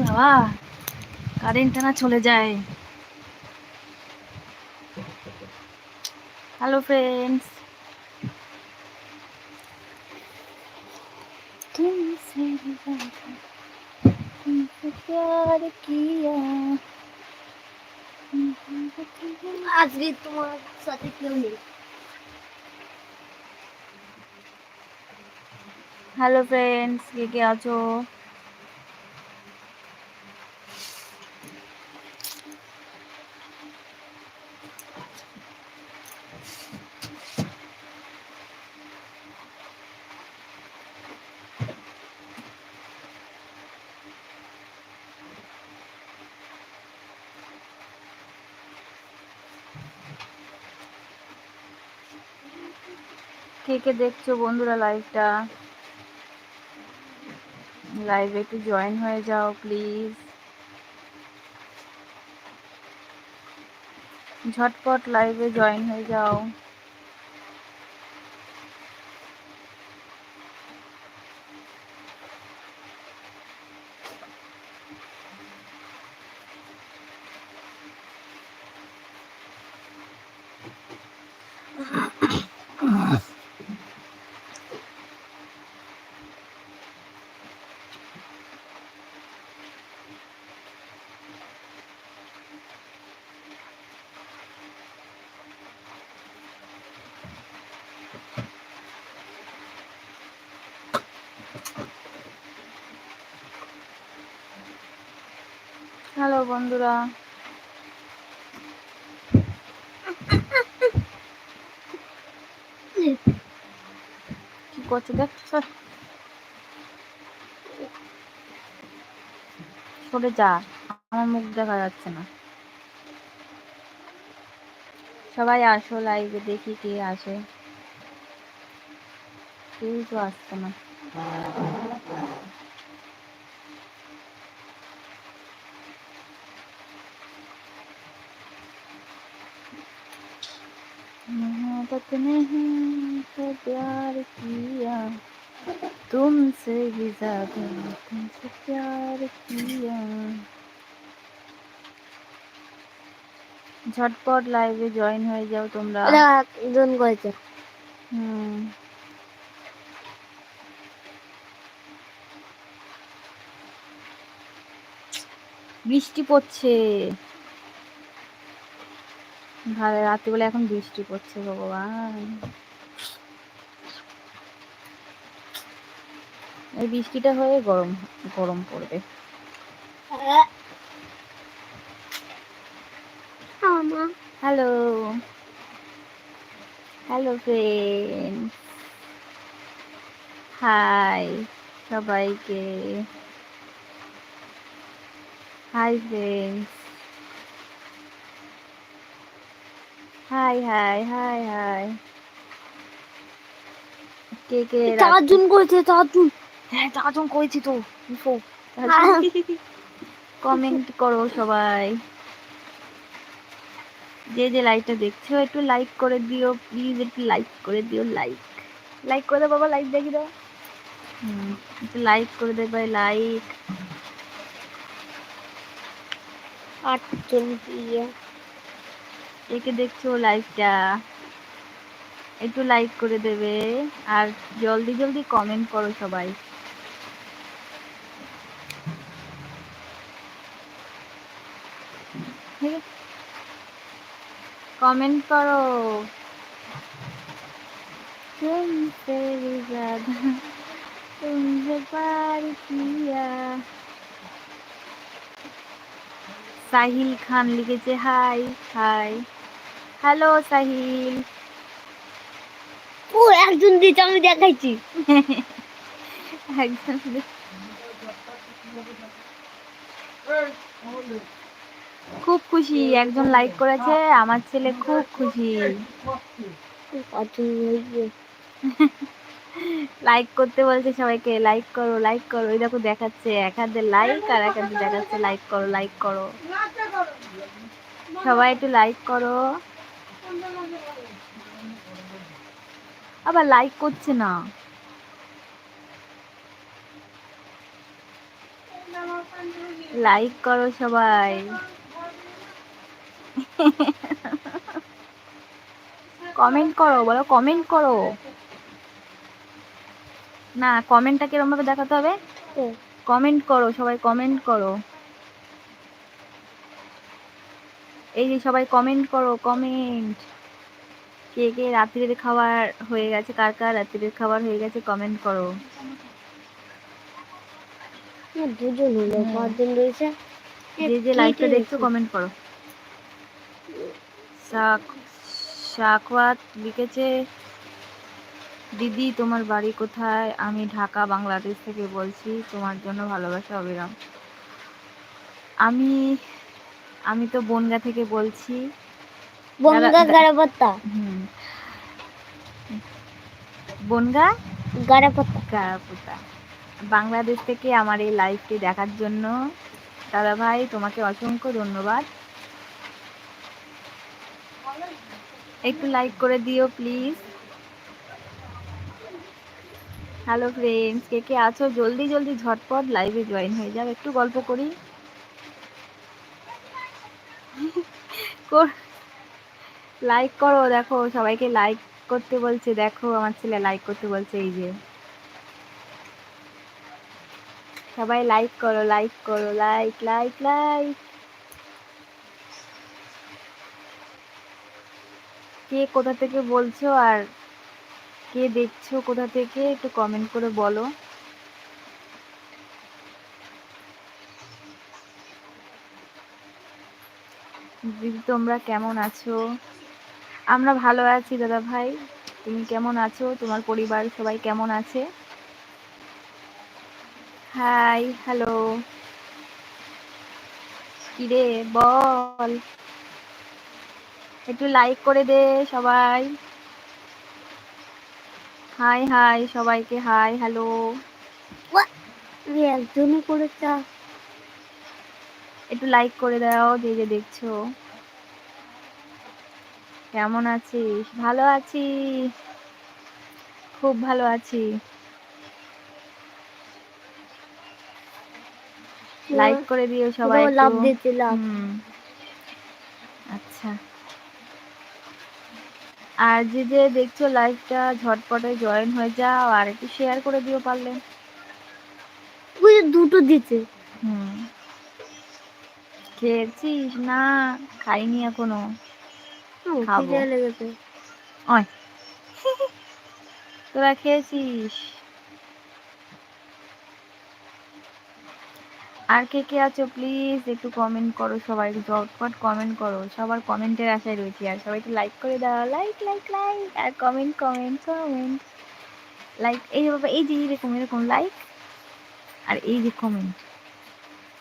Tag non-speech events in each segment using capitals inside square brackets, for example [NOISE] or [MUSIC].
বাবা কারেন্টটা না চলে যায় হ্যালো फ्रेंड्स तुमसे भी ज्यादा तुमसे प्यार किया আজকে তোমার সাথে কেউ নেই হ্যালো ফ্রেন্ডস কে কে আছো কে কে দেখছ বন্ধুরা লাইভটা লাইভে একটু জয়েন হয়ে যাও প্লিজ ঝটপট লাইভে জয়েন হয়ে যাও। হ্যালো বন্ধুরা। কি করছ দেখছ? সরে যা, আমার মুখ দেখা যাচ্ছে না। সবাই আসো লাইভে দেখি কে আসে। কেউ তো আসছে না। मोहब्बत नहीं तो प्यार किया तुमसे भी ज्यादा तुमसे प्यार किया ঝটপট লাইভে জয়েন হয়ে যাও তোমরা একজন করেছে হুম বৃষ্টি পড়ছে ভালো রাত্রিবেলা এখন বৃষ্টি পড়ছে ভগবান। এই বৃষ্টিটা হয়ে গরম গরম পড়বে। হ্যালো। হ্যালো ফ্রেন্ড হাই সবাইকে। Hi friends hi hi hi hi কে কে চারজন করেছে চারজন হ্যাঁ চারজন করেছি তো ইফো। হ্যাঁ। কমেন্ট করো সবাই। যে যে লাইকটা দেখছ একটু লাইক করে দিও প্লিজ একটু লাইক করে দিও লাইক লাইক করে দাও বাবা লাইক দেখি দাও। একটু লাইক করে দেবে লাইক আটজন দিয়ে। একে দেখছ লাইকটা। একটু লাইক করে দেবে আর জলদি জলদি কমেন্ট করো সবাই। কমেন্ট করো। সাহিল খান লিখেছে হাই হাই হ্যালো সাহিল ও একজন দিয়েছে আমি দেখাইছি। একদম খুব খুশি একজন লাইক করেছে আমার ছেলে খুব খুশি। লাইক করতে বলছে সবাইকে লাইক করো লাইক করো। ওই দেখো দেখাচ্ছে এক হাতে লাইক আর এক হাতে দেখাচ্ছে লাইক করো লাইক করো। সবাই একটু লাইক করো। আবার লাইক করছে না। লাইক করো সবাই। কমেন্ট করো বলো কমেন্ট করো। না কমেন্টটা কিরম ভাবে দেখাতে হবে? কমেন্ট করো সবাই কমেন্ট করো। এই যে সবাই কমেন্ট করো কমেন্ট কে কে রাত্রির খাবার হয়ে গেছে কার কার রাত্রির খাবার হয়ে গেছে কমেন্ট করো। দুজন হলো রয়েছে। যে যে লাইভটা দেখছ কমেন্ট করো। শাকওয়াত লিখেছে দিদি তোমার বাড়ি কোথায়? আমি ঢাকা বাংলাদেশ থেকে বলছি তোমার জন্য ভালোবাসা অবিরাম। আমি আমি তো বনগা থেকে বলছি। বনগা গারাপাত্তা হুম। বনগা? গারাপাত্তা কাপুতা বাংলাদেশ থেকে আমার এই লাইভটি দেখার জন্য। দাদা ভাই তোমাকে অসংখ্য ধন্যবাদ। একটু লাইক করে দিও প্লিজ হ্যালো ফ্রেন্ডস কে কে আছো? জলদি জলদি ঝটপট লাইভে জয়েন হয়ে যাও। একটু গল্প করি। লাইক করো, দেখো, সবাইকে লাইক করতে বলছে, দেখো, আমার ছেলে লাইক করতে বলছে, এই যে। সবাই লাইক করো লাইক করো লাইক লাইক লাইক কে কোথা থেকে বলছো আর কে দেখছ কোথা থেকে, একটু কমেন্ট করে বলো। দিদি তোমরা কেমন আছো? আমরা ভালো আছি দাদা ভাই। তুমি কেমন আছো? তোমার পরিবার সবাই কেমন আছে? Hi, hello. কিরে, বল। একটু লাইক করে দে সবাই। হাই হাই, সবাইকে হাই, হ্যালো। একজনই করেছে? একটু লাইক করে দাও যে যে দেখছ। কেমন আছিস? ভালো আছি। খুব ভালো আছি। লাইক করে দিও সবাই লাভ লাভ আচ্ছা। আর যে যে দেখছ লাইভটা ঝটপটে জয়েন হয়ে যাও আর একটু শেয়ার করে দিও পারলে। দুটো দিতে হুম। খেয়েছিস? না খাইনি এখনও। খাব। লেগেছে। অয় তোরা খেয়েছিস? আর কে কে আছো প্লিজ একটু কমেন্ট করো সবাই ঝটপট কমেন্ট করো। সবার কমেন্টের আশায় রয়েছি আর সবাই একটু লাইক করে দাও। লাইক লাইক লাইক আর কমেন্ট কমেন্ট কমেন্ট লাইক এই যে বাবা এই যে এরকম এরকম লাইক আর এই যে কমেন্ট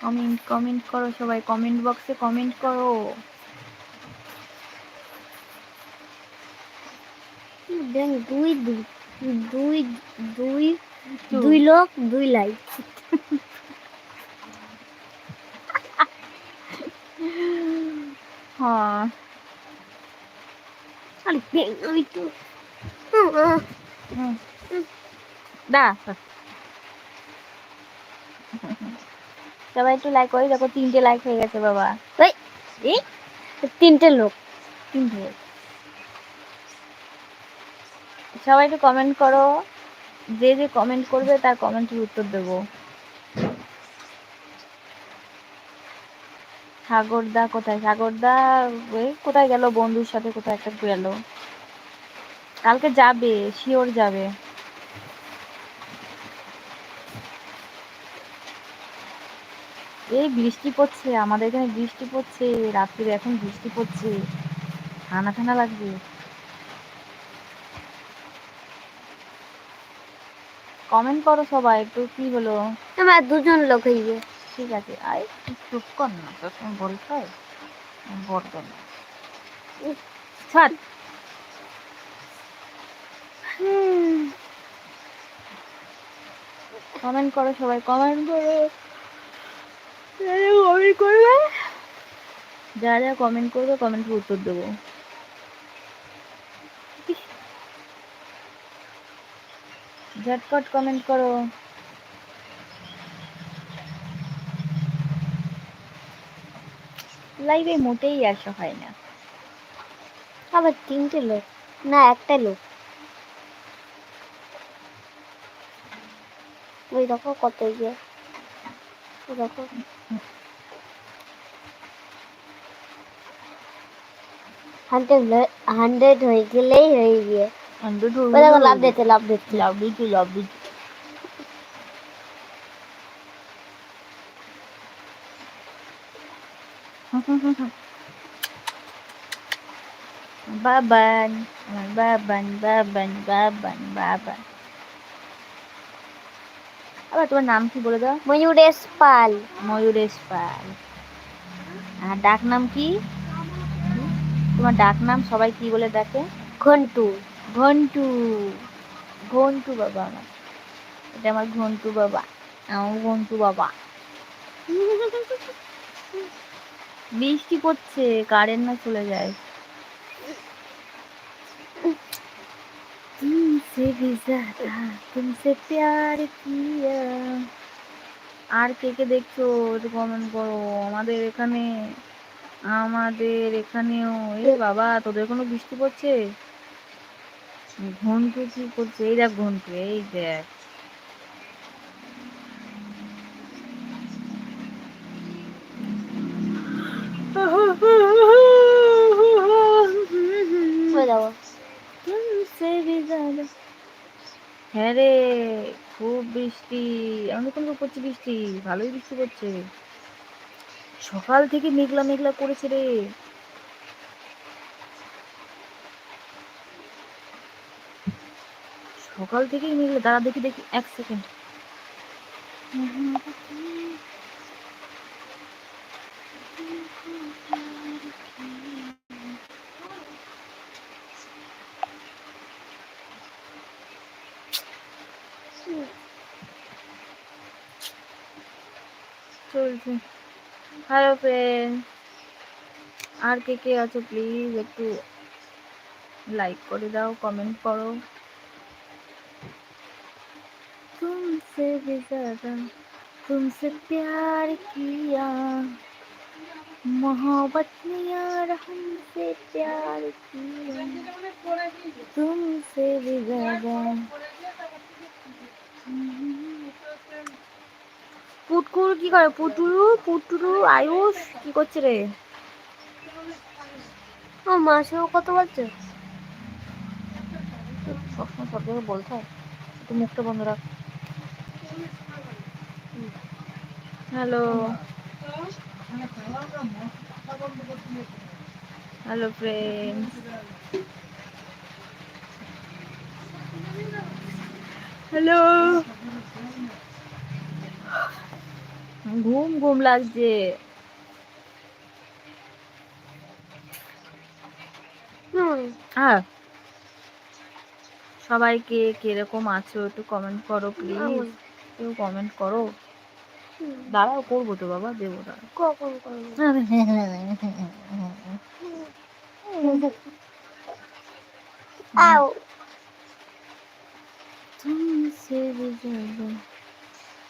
কমেন্ট কমেন্ট করো সবাই কমেন্ট বক্সে কমেন্ট করো। দুই দুই দুই দুই লোক দুই লাইক [LAUGHS] হ্যাঁ। আরে ওই তো। দা। সবাই একটু লাইক করে, দেখো তিনটে লাইক হয়ে গেছে বাবা। তিনটে লোক, তিনটে সবাই একটু কমেন্ট করো, যে যে কমেন্ট করবে তার কমেন্টের উত্তর দেবো। সাগরদা কোথায়? সাগরদা কোথায় গেল বন্ধুর সাথে, কোথায় একটা গেল। কালকে যাবে শিওর যাবে। এই বৃষ্টি পড়ছে আমাদের এখানে বৃষ্টি পড়ছে রাত্রিরে এখন বৃষ্টি পড়ছে। ঠান্ডা ঠান্ডা লাগবে। কমেন্ট করো সবাই একটু কি হলো? আমার দুজন লোক হইবে। ঠিক আছে আই চুপ কর না তো তুমি হয় বলতো না। ছাড়। কমেন্ট করো সবাই কমেন্ট করো। কমেন্ট করবে যারা যারা কমেন্ট করবে কমেন্টের উত্তর দেবো। ঝটপট কমেন্ট করো। লাইভে মোটেই আসা হয় না। আবার তিনটে লোক? না, একটা লোক। ওই দেখো কত গিয়ে দেখো। হান্ড্রেড হান্ড্রেড হয়ে গেলেই হয়ে গিয়ে হান্ড্রেড ওই দেখো লাভ দিচ্ছে লাভ দিচ্ছে লাভ দিচ্ছি লাভ দিচ্ছি বাবান আমার বাবান বাবান বাবান বাবান আবার তোমার নাম কি বলে দাও? ময়ূরেশ পাল। ময়ূরেশ পাল। আর ডাক নাম কি? তোমার ডাক নাম সবাই কি বলে ডাকে? ঘন্টু। ঘন্টু। ঘন্টু বাবা আমার। এটা আমার ঘন্টু বাবা। আমার ঘন্টু বাবা। বৃষ্টি পড়ছে কারেন্ট না চলে যায়। আর কে কে দেখছ? কমেন্ট করো। আমাদের এখানে আমাদের এখানেও। এ বাবা তোদের কোনো বৃষ্টি পড়ছে? ঘন্টু কি করছে? এই দেখ ঘন্টু এই দেখ। হ্যাঁ রে খুব বৃষ্টি। আমাদের কোনো পড়ছে বৃষ্টি। ভালোই বৃষ্টি পড়ছে। সকাল থেকে মেঘলা মেঘলা করেছে রে। সকাল থেকেই মেঘলা। দাঁড়া, দেখি দেখি, এক সেকেন্ড চলছে। হ্যালো ফ্রেন্ড আর কে কে আছো প্লিজ একটু লাইক করে দাও কমেন্ট করো तुमसे भी ज्यादा तुमसे प्यार किया मोहब्बत ने यार हमसे प्यार किया तुमसे भी ज्यादा পুটকুর কি করে? পুটুরু পুটুরু আয়ুষ কি করছে রে? ও মাসেও কত বলছো? সবসময় সব জায়গায় বলতে হয়। একটু মুখটা বন্ধ রাখ। হ্যালো। Hello friends hello. ঘুম ঘুম লাগছে। হ্যাঁ সবাইকে কীরকম আছো একটু কমেন্ট করো প্লিজ। কেউ কমেন্ট করো। দাঁড়াও করব তো বাবা দেবো দাঁড়াও কখন করব?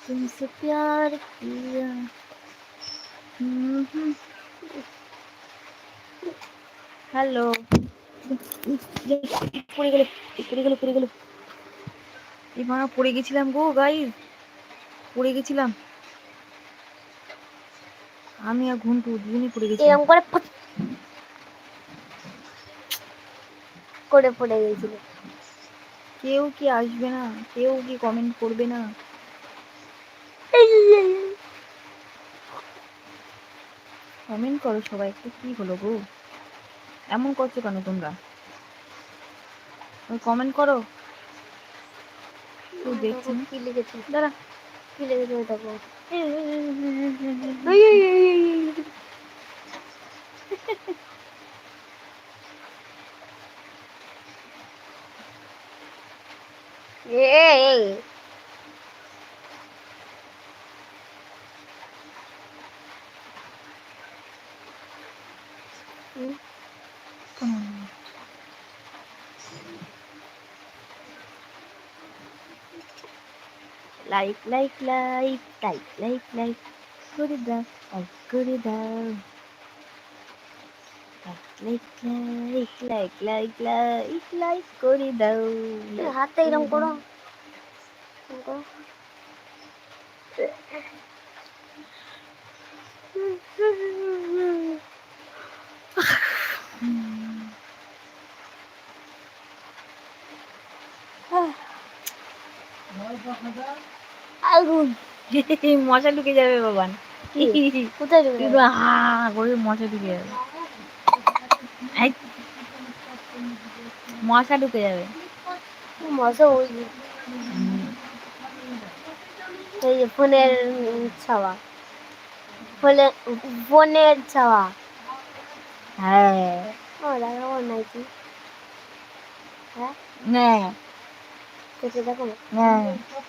तुमसे भी ज्यादा तुमसे प्यार किया হ্যালো পড়ে গেল পড়ে গেল পড়ে গেল এই মা পড়ে গেছিলাম গো গাইস পড়ে গেছিলাম আমি আর ঘুমটু দুজনেই পড়ে গেছিলাম এরকম করে ফট করে পড়ে গেছিল কেউ কি আসবে না কেউ কি কমেন্ট করবে না কমেন্ট করো সবাই একটু কি হলো গো? এমন করছ কেন তোমরা? কমেন্ট করো। দেখছে। কি লিখেছে? দাঁড়া। কি লিখেছে এই, এই, এই, এই, এই, এই। এই হুম, হুম। Like like like like like like করে দাও লাইক করে দাও like like like like like like করে দাও like আগুন মশা ঢুকে যাবে বাবান কোথায় ঢুকে কিন্তু হা করে মশা ঢুকে যাবে। মশা ঢুকে যাবে। মশা ওই এই যে ফোনের ছাওয়া। ফোনে ফোনের ছাওয়া। হ্যাঁ। ও লাগাবো নাকি হ্যাঁ? না কেটে দেখো না না আহ,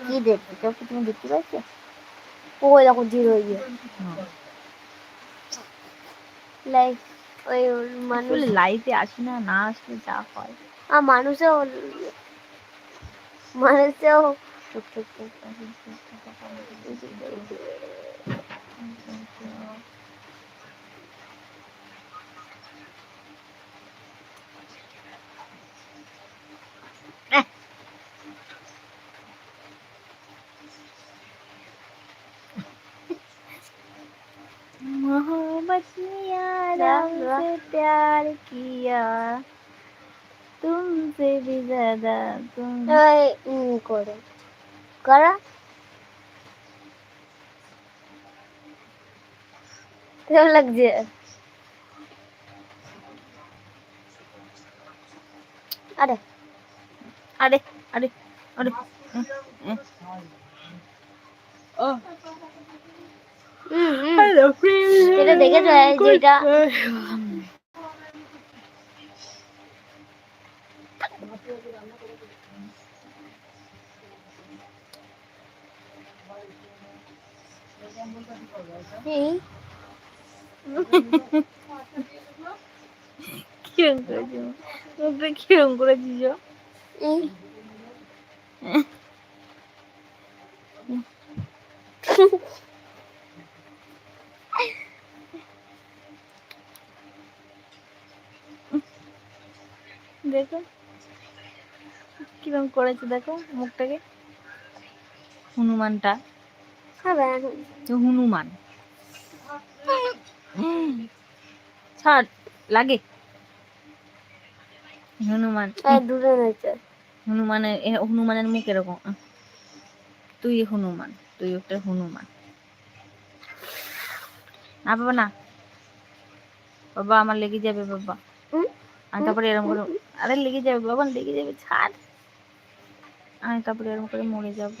কি দেখতে চোখ তুমি দেখতে পাচ্ছ ও দেখো ধীর হয়ে গিয়ে লাইক ওই মানুষ লাইফে আসি না না আসলে যা হয় আর মানুষও মানুষও টুক চোখ টুক मोहब्बत किया रब से प्यार किया तुमसे भी ज्यादा तुम ওই উম করে করা কেমন লাগছে আরে अरे अरे अरे ए, ए। ओ হুম হুম हेलो এটা এই যেটা কিরম করেছ? মুখটা কিরম করেছিস এই দেখো। কিরম করেছে দেখো মুখটাকে। হনুমানটা। হনুমান। ছাড় লাগে। হনুমান। হয়েছে। হনুমানের হনুমানের মুখ এরকম। তুই হনুমান তুই একটা হনুমান। না বাবা না। বাবা আমার লেগে যাবে বাবা? আর তারপরে এরকম করে আরে লেগে যাবে বাবা লেগে যাবে ছাড়। আমি তারপরে এরকম করে মরে যাব।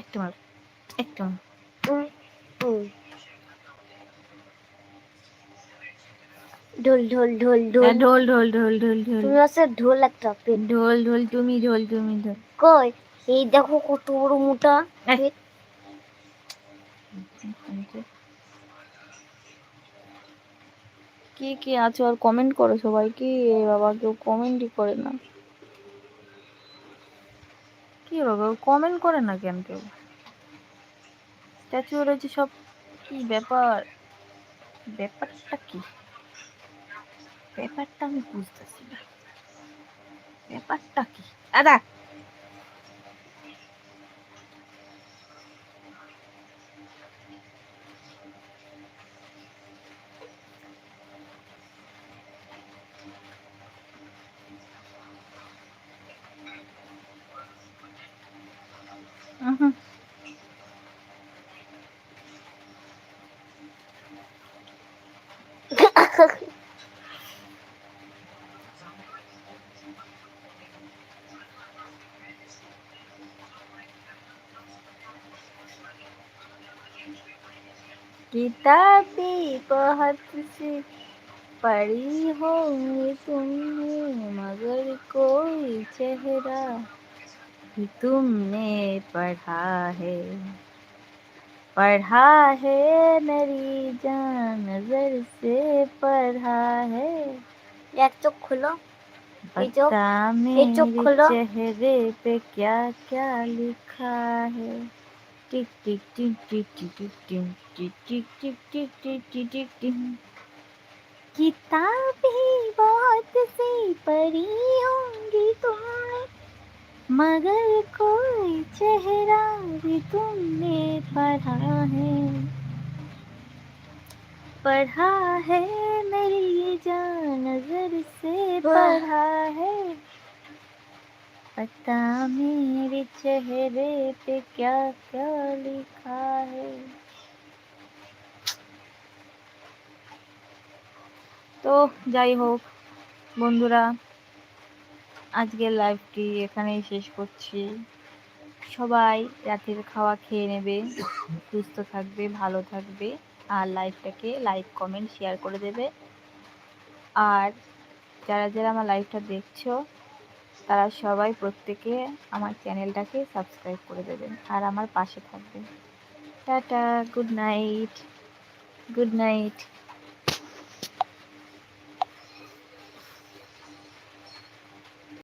একটু মার একটু উম। ঢোল ঢোল ঢোল ঢোল। হ্যাঁ, ঢোল ঢোল ঢোল ঢোল ঢোল। তুমি হচ্ছে ঢোল একটা পেট ঢোল ঢোল তুমি ঢোল তুমি ঢোল। কই? এই দেখো কত বড় মোটা এই। পেট। কে কে আছো আর কমেন্ট করো সবাই কি বাবা কেউ কমেন্টই করে না। কি বাবা কমেন্ট করে না কেন কেউ? স্ট্যাচু রয়েছে সব কি ব্যাপার? ব্যাপারটা কি? ব্যাপারটা আমি বুঝতেছি না। ব্যাপারটা কি? দাদা Uh-huh. किताबी बहुत सी पढ़ी होंगी तुमने मगर कोई चेहरा भी तुमने पढ़ा है पढ़ा है मेरी जान नज़र से पढ़ा है एक चुप खुलो बता मेरे चेहरे पे क्या क्या लिखा है टिक टिक टिक टिक टिक टिक टिक टिक टिक टिक टिक टिक टिक टिक किताब ही बहुत सी पढ़ी होंगी तुमने मगर कोई चेहरा भी तुमने पढ़ा है पढ़ा है मेरी जान नजर से पढ़ा है पता मेरे चेहरे पे क्या क्या लिखा है তো যাই হোক বন্ধুরা আজকের লাইভটি এখানেই শেষ করছি। সবাই রাতের খাওয়া খেয়ে নেবে, সুস্থ থাকবে, ভালো থাকবে, আর লাইভটাকে লাইক কমেন্ট শেয়ার করে দেবে। আর যারা যারা আমার লাইভটা দেখছ, তারা সবাই প্রত্যেকে আমার চ্যানেলটাকে সাবস্ক্রাইব করে দেবেন, আর আমার পাশে থাকবেন। Tata good night good night